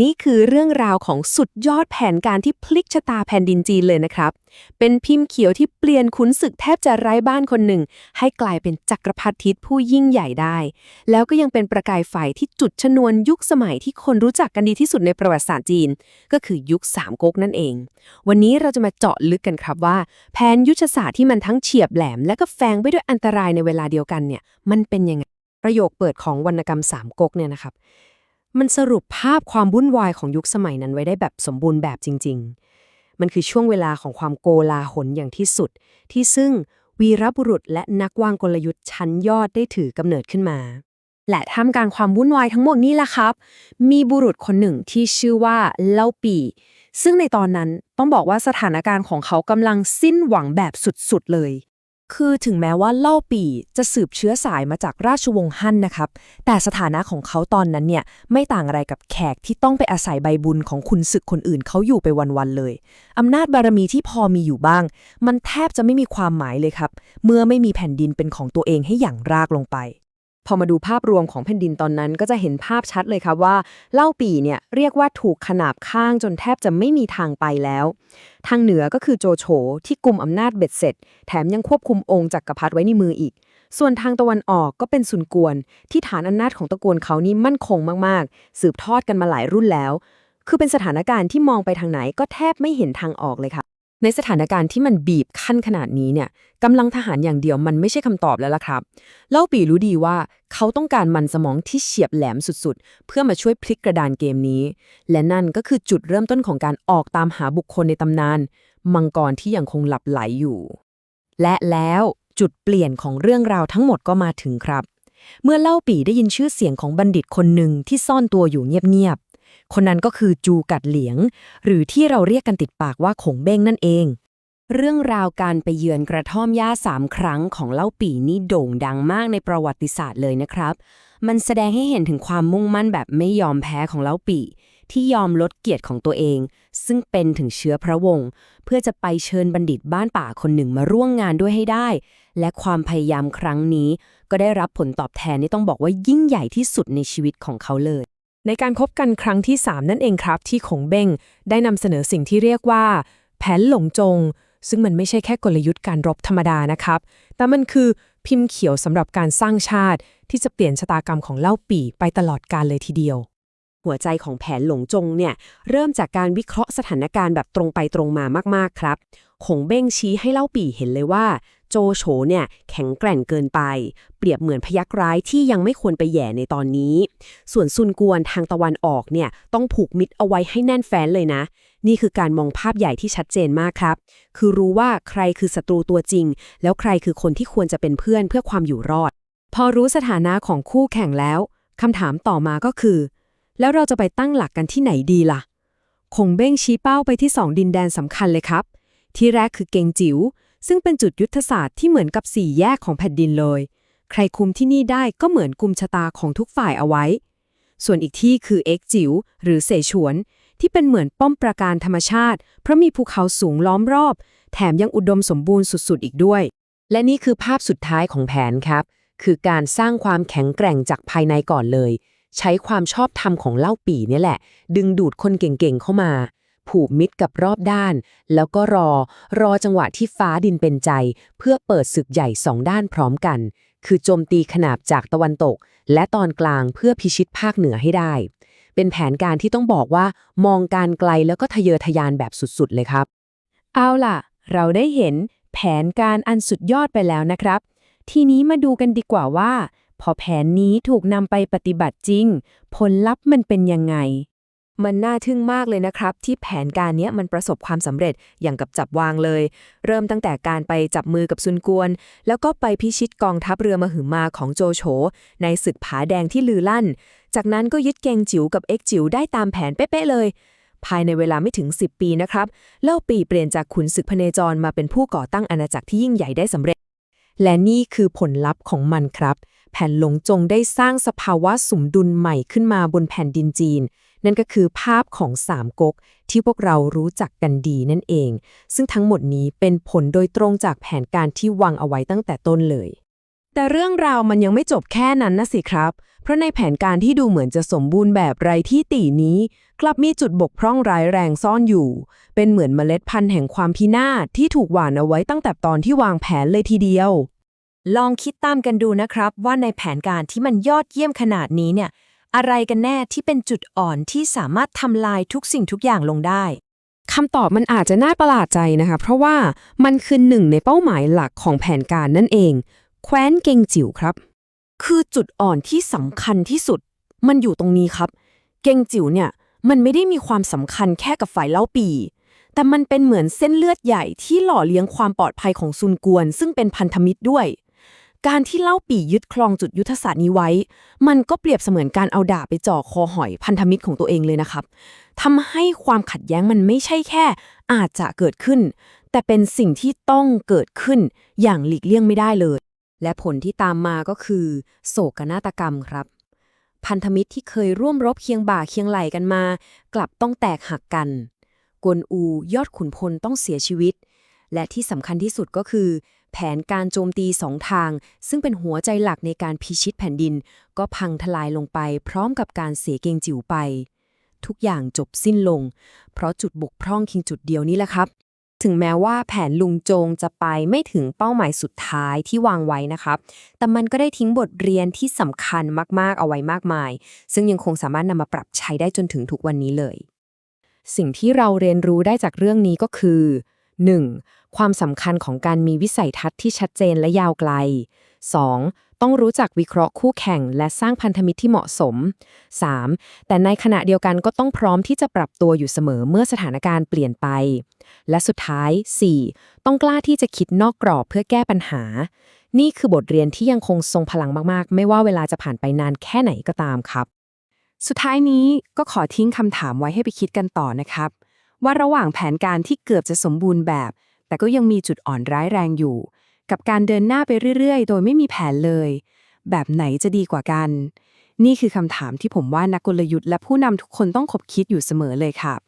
นี่คือเรื่องราวของสุดยอดแผนการที่พลิกชะตาแผ่นดินจีนเลยนะครับ เป็นพิมพ์เขียวที่เปลี่ยนขุนศึกแทบจะไร้บ้านคนหนึ่ง ให้กลายเป็นจักรพรรดิผู้ยิ่งใหญ่ได้ แล้วก็ยังเป็นประกายไฟที่จุดชนวนยุคสมัยที่คนรู้จักกันดีที่สุดในประวัติศาสตร์จีน ก็คือยุคสามก๊กนั่นเอง วันนี้เราจะมาเจาะลึกกันครับว่า แผนยุทธศาสตร์ที่มันทั้งเฉียบแหลม และก็แฝงไปด้วยอันตรายในเวลาเดียวกันเนี่ยมันเป็นยังไงประโยคเปิดของวรรณกรรมสามก๊กเนี่ยนะครับ มันสรุปภาพความวุ่นวายของยุคสมัยนั้นไว้ได้แบบสมบูรณ์แบบจริง ๆ มันคือช่วงเวลาของความโกลาหลอย่างที่สุด ที่ซึ่งวีรบุรุษและนักวางกลยุทธ์ชั้นยอดได้ถือกำเนิดขึ้นมา และท่ามกลางความวุ่นวายทั้งหมดนี้แหละครับ มีบุรุษคนหนึ่งที่ชื่อว่าเล่าปี ซึ่งในตอนนั้นต้องบอกว่าสถานการณ์ของเขากำลังสิ้นหวังแบบสุดๆเลย คือถึงแม้ว่าเล่าปีจะสืบเชื้อสายมาจากราชวงศ์ฮั่นนะครับ แต่สถานะของเขาตอนนั้นเนี่ยไม่ต่างอะไรกับแขกที่ต้องไปอาศัยใบบุญของคุณศึกคนอื่นเขาอยู่ไปวันๆเลย อำนาจบารมีที่พอมีอยู่บ้าง มันแทบจะไม่มีความหมายเลยครับ เมื่อไม่มีแผ่นดินเป็นของตัวเองให้อย่างรากลงไป พอมาดูภาพรวมของแผ่นดินตอนนั้นก็จะเห็นภาพชัดเลยครับว่า เล่าปีเนี่ยเรียกว่าถูกขนาบข้างจนแทบจะไม่มีทางไปแล้ว ทางเหนือก็คือโจโฉที่กลุ่มอำนาจเบ็ดเสร็จ แถมยังควบคุมองค์จักรพรรดิไว้ในมืออีก ส่วนทางตะวันออกก็เป็นซุนกวน ที่ฐานอำนาจของตระกูลเขานี่มั่นคงมากๆ สืบทอดกันมาหลายรุ่นแล้ว คือเป็นสถานการณ์ที่มองไปทางไหนก็แทบไม่เห็นทางออกเลยค่ะ ในสถานการณ์ที่มันบีบขั้นขนาดนี้เนี่ยกำลังทหารอย่างเดียวมันไม่ใช่คำตอบแล้วล่ะครับ เล่าปีรู้ดีว่าเขาต้องการมันสมองที่เฉียบแหลมสุดๆ เพื่อมาช่วยพลิกกระดานเกมนี้ และนั่นก็คือจุดเริ่มต้นของการออกตามหาบุคคลในตำนาน มังกรที่ยังคงหลับไหลอยู่ และแล้วจุดเปลี่ยนของเรื่องราวทั้งหมดก็มาถึงครับ เมื่อเล่าปีได้ยินชื่อเสียงของบัณฑิตคนหนึ่งที่ซ่อนตัวอยู่เงียบๆ คนนั้นก็คือจูกัดเหลียง หรือที่เราเรียกกันติดปากว่าขงเบ้งนั่นเอง เรื่องราวการไปเยือนกระท่อมหญ้าสามครั้งของเล่าปีนี่โด่งดังมากในประวัติศาสตร์เลยนะครับ มันแสดงให้เห็นถึงความมุ่งมั่นแบบไม่ยอมแพ้ของเล่าปีที่ยอมลดเกียรติของตัวเอง ซึ่งเป็นถึงเชื้อพระวงศ์เพื่อจะไปเชิญบัณฑิตบ้านป่าคนหนึ่งมาร่วมงงานด้วยให้ได้ และความพยายามครั้งนี้ ก็ได้รับผลตอบแทนที่ต้องบอกว่ายิ่งใหญ่ที่สุดในชีวิตของเขาเลย ในการพบกันครั้งที่ 3 นั่นเองครับที่ขงเบ้งได้นำเสนอสิ่งที่เรียกว่า แผนหลงจง ซึ่งมันไม่ใช่แค่กลยุทธ์การรบธรรมดานะครับ แต่มันคือพิมพ์เขียวสำหรับการสร้างชาติ ที่จะเปลี่ยนชะตากรรมของเล่าปี่ไปตลอดกาลเลยทีเดียว หัวใจของแผนหลงจงเนี่ยเริ่มจากการวิเคราะห์สถานการณ์แบบตรงไปตรงมามากๆครับขงเบ้งชี้ให้เล่าปี่เห็นเลยว่า โจโฉเนี่ยแข็งแกร่งเกินไป เปรียบเหมือนพยักร้ายที่ยังไม่ควรไปแย่ในตอนนี้ ส่วนซุนกวนทางตะวันออกเนี่ยต้องผูกมิตรเอาไว้ให้แน่นแฟ้นเลยนะ นี่คือการมองภาพใหญ่ที่ชัดเจนมากครับ คือรู้ว่าใครคือศัตรูตัวจริง แล้วใครคือคนที่ควรจะเป็นเพื่อนเพื่อความอยู่รอด พอรู้สถานะของคู่แข่งแล้วคำถามต่อมาก็คือ แล้วเราจะไปตั้งหลักกันที่ไหนดีล่ะคงเบ้งชี้เป้าไปที่สองดินแดนสำคัญเลยครับ ที่แรกคือเกงจิ๋ว ซึ่งเป็นจุดยุทธศาสตร์ที่เหมือนกับสี่แยกของแผ่นดินเลย ใครคุมที่นี่ได้ก็เหมือนกุมชะตาของทุกฝ่ายเอาไว้ ส่วนอีกที่คือเอ็กจิ๋วหรือเสฉวน ที่เป็นเหมือนป้อมปราการธรรมชาติ เพราะมีภูเขาสูงล้อมรอบ แถมยังอุดมสมบูรณ์สุดๆ อีกด้วย และนี่คือภาพสุดท้ายของแผนครับ คือการสร้างความแข็งแกร่งจากภายในก่อนเลย ใช้ความชอบธรรมของเล่าปี่นี่แหละ ดึงดูดคนเก่งๆเข้ามา ผูกมิตรกับรอบด้าน แล้วก็รอ รอจังหวะที่ฟ้าดินเป็นใจ เพื่อเปิดศึกใหญ่สองด้านพร้อมกัน คือโจมตีขนาบจากตะวันตก และตอนกลางเพื่อพิชิตภาคเหนือให้ได้ เป็นแผนการที่ต้องบอกว่ามองการไกลแล้วก็ทะเยอทะยานแบบสุดๆเลยครับ เอาล่ะ เราได้เห็นแผนการอันสุดยอดไปแล้วนะครับ ทีนี้มาดูกันดีกว่าว่า พอแผนนี้ถูกนำไปปฏิบัติจริง ผลลัพธ์มันเป็นยังไง มันน่าทึ่งมากเลยนะครับ ที่แผนการนี้มันประสบความสำเร็จอย่างกับจับวางเลย เริ่มตั้งแต่การไปจับมือกับซุนกวน แล้วก็ไปพิชิตกองทัพเรือมหึมาของโจโฉในศึกผาแดงที่ลือลั่น จากนั้นก็ยึดเกงจิ๋วกับเอ็กจิ๋วได้ตามแผนเป๊ะๆเลย ภายในเวลาไม่ถึง 10 ปีนะครับ เล่าปีเปลี่ยนจากขุนศึกพเนจรมาเป็นผู้ก่อตั้งอาณาจักรที่ยิ่งใหญ่ได้สำเร็จ และนี่คือผลลัพธ์ของมันครับ แผ่นหลงจงได้สร้างสภาวะสมดุลใหม่ขึ้นมาบนแผ่นดินจีน นั่นก็คือภาพของสามก๊กที่พวกเรารู้จักกันดีนั่นเอง ซึ่งทั้งหมดนี้เป็นผลโดยตรงจากแผนการที่วางเอาไว้ตั้งแต่ต้นเลย แต่เรื่องราวมันยังไม่จบแค่นั้นนะสิครับ เพราะในแผนการที่ดูเหมือนจะสมบูรณ์แบบไรที่ตีนี้ กลับมีจุดบกพร่องร้ายแรงซ่อนอยู่ เป็นเหมือนเมล็ดพันธุ์แห่งความพินาศที่ถูกหว่านเอาไว้ตั้งแต่ตอนที่วางแผนเลยทีเดียวลองคิดตามกันดูนะครับว่าในแผนการที่มันยอดเยี่ยมขนาดนี้เนี่ย อะไรกันแน่ที่เป็นจุดอ่อนที่สามารถทำลายทุกสิ่งทุกอย่างลงได้คำตอบมันอาจจะน่าประหลาดใจนะคะ เพราะว่ามันคือหนึ่งในเป้าหมายหลักของแผนการนั่นเอง แคว้นเกงจิ๋วครับ คือจุดอ่อนที่สำคัญที่สุด มันอยู่ตรงนี้ครับ เกงจิ๋วเนี่ยมันไม่ได้มีความสำคัญแค่กับฝ่ายเล่าปี แต่มันเป็นเหมือนเส้นเลือดใหญ่ที่หล่อเลี้ยงความปลอดภัยของซุนกวน ซึ่งเป็นพันธมิตรด้วย การที่เล่าปียึดครองจุดยุทธศาสตร์นี้ไว้ มันก็เปรียบเสมือนการเอาดาบไปจ่อคอหอยพันธมิตรของตัวเองเลยนะครับทำให้ความขัดแย้งมันไม่ใช่แค่ อาจจะเกิดขึ้น แต่เป็นสิ่งที่ต้องเกิดขึ้นอย่างหลีกเลี่ยงไม่ได้เลย และผลที่ตามมาก็คือ โศกนาฏกรรมครับ พันธมิตรที่เคยร่วมรบเคียงบ่าเคียงไหลกันมา กลับต้องแตกหักกัน กวนอูยอดขุนพลต้องเสียชีวิต และที่สำคัญที่สุดก็คือ แผนการโจมตีสองทาง ซึ่งเป็นหัวใจหลักในการพิชิตแผ่นดิน ก็พังทลายลงไปพร้อมกับการเสียเกงจิ๋วไป ทุกอย่างจบสิ้นลง เพราะจุดบกพร่องเพียงจุดเดียวนี้แหละครับ ถึงแม้ว่าแผนลุงโจงจะไปไม่ถึงเป้าหมายสุดท้ายที่วางไว้นะครับ แต่มันก็ได้ทิ้งบทเรียนที่สำคัญมากๆเอาไว้มากมาย ซึ่งยังคงสามารถนำมาปรับใช้ได้จนถึงทุกวันนี้เลย สิ่งที่เราเรียนรู้ได้จากเรื่องนี้ก็คือ 1. ความสำคัญของการมีวิสัยทัศน์ที่ชัดเจนและยาวไกล 2. ต้องรู้จักวิเคราะห์คู่แข่ง และสร้างพันธมิตรที่เหมาะสม 3. แต่ในขณะเดียวกันก็ต้องพร้อมที่จะปรับตัวอยู่เสมอเมื่อสถานการณ์เปลี่ยนไป และสุดท้าย 4. ต้องกล้าที่จะคิดนอกกรอบเพื่อแก้ปัญหา นี่คือบทเรียนที่ยังคงทรงพลังมากๆ ไม่ว่าเวลาจะผ่านไปนานแค่ไหนก็ตามครับ สุดท้ายนี้ก็ขอทิ้งคำถามไว้ให้ไปคิดกันต่อนะครับ ว่าระหว่างแผนการที่เกือบจะสมบูรณ์แบบ แต่ก็ยังมีจุดอ่อนร้ายแรงอยู่ กับการเดินหน้าไปเรื่อยๆ โดยไม่มีแผนเลย แบบไหนจะดีกว่ากัน นี่คือคำถามที่ผมว่านักกลยุทธ์และผู้นำทุกคนต้องคบคิดอยู่เสมอเลยครับ